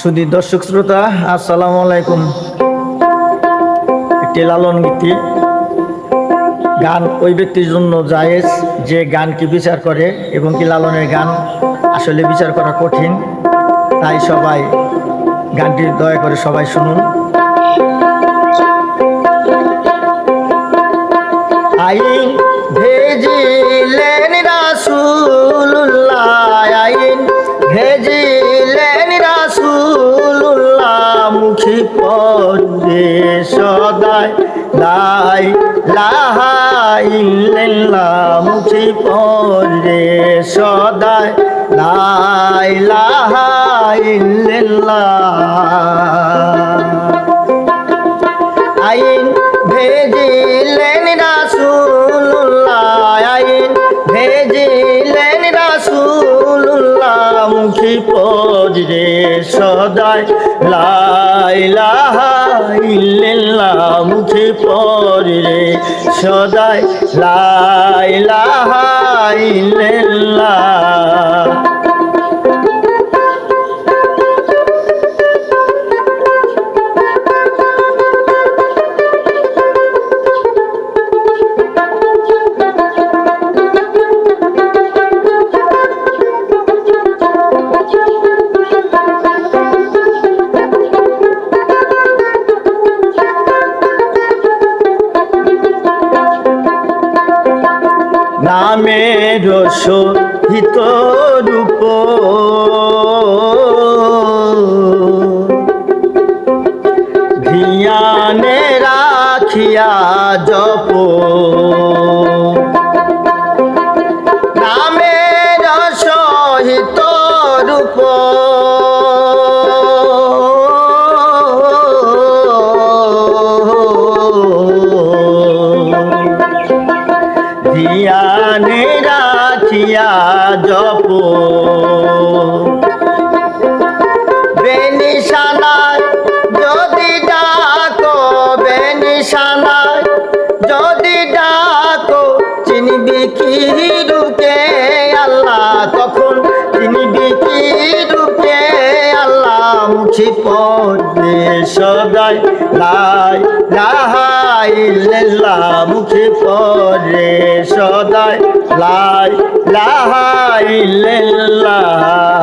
সুধী দর্শক শ্রোতা, আসসালামু আলাইকুম। একটি লালন গীতি। গান ওই ব্যক্তির জন্য জায়েজ, যে গানকে বিচার করে এবং কি লালনের গান আসলে বিচার করা কঠিন। তাই সবাই গানটি দয়া করে সবাই শুনুন। আই ভেজিলেন রাসূলুল্লাহ লাই লাহাই মুখী পড়ে সদাই লাই লাহাই আইন ভেজিলেন রাসূলুল্লাহ মুখী পজরে সদাই লা ইলাহা ইল্লাল্লাহ মুখী পজরে সদায় লা ইলাহা ইল্লাল্লাহ। নামের শোভিত রূপ। ধিয়ানে রাখিয়া জপ। নামের সহিত রাখিয়া জপ। যদি ডাকো চিনবি কি রুকে আল্লাহ তখন মুখী পদে সদাই লাই লাহাই লেলা মুখী পড়ে সদাই লাই লাহাই ইল্লাল্লাহ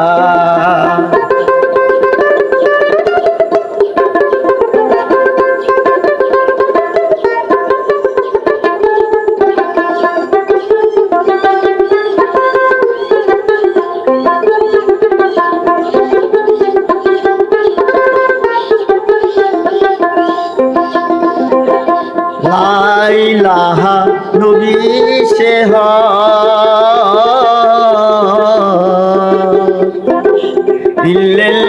লাইলাহা নবী সে ইল্লাল্লাহ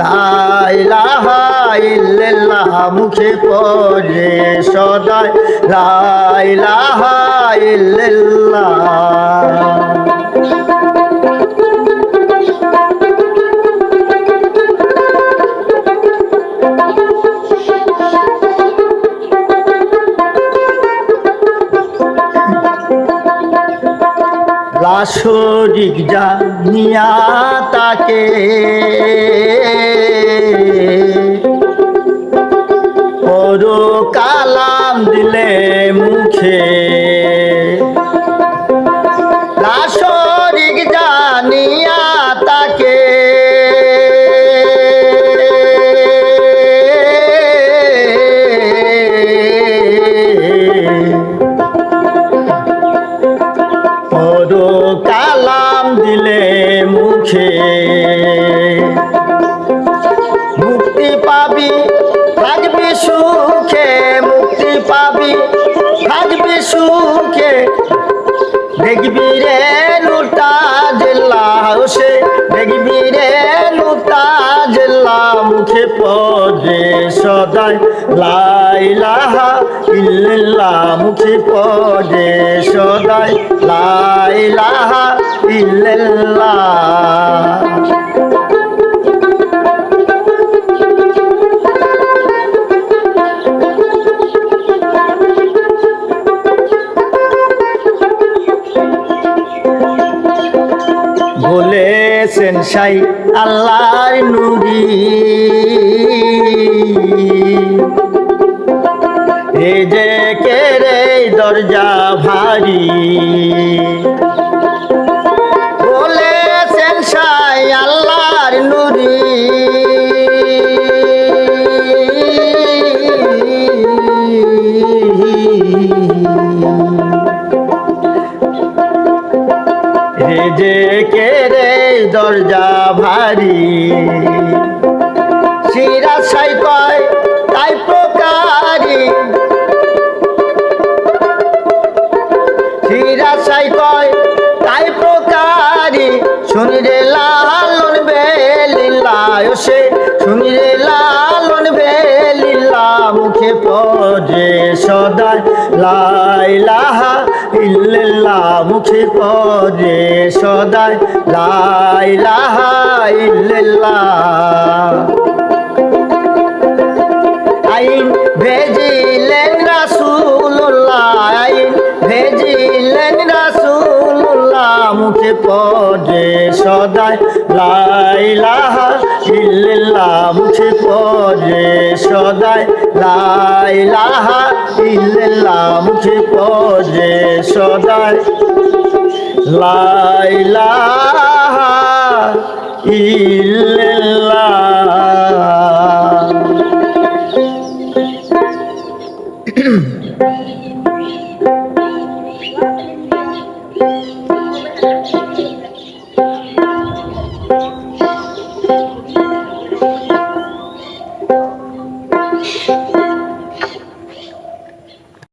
লাইলাহা মুখে পড়ে সদাই। লাইলাহা লাশরিক জানিয়া তাকে মুখে লাশরিক জানিয়া তাকে। কালাম দিলে মুখে। সদাই লাইলাহা ইল্লাল্লাহ মুখে পদে সদাই। লাইলাহা ইল্লাল্লাহ। বলেছেন সাই আল্লাহর নবী। এ যে কে রে দরজা ভারী? যে কে রে দরজা ভারী? সাই কয়, তাই প্রকারী। সাই কয়, তাই প্রকারী। শুনি রে লালন বেলিলায় সে শুনি রে বেলিলা মুখে পজে সদায় লাইলাহা ইল্লাল্লাহ মুখে পজে সদায় লাইলাহা ইল্লাল্লাহ। আইন পদে সদায় লাইলাহা ইল্লাল্লাহ মুখে পদে সদায় লাইলাহা ইল্লাল্লাহ মুখে পদে সদায় লাইলাহা ইল্লাল্লাহ।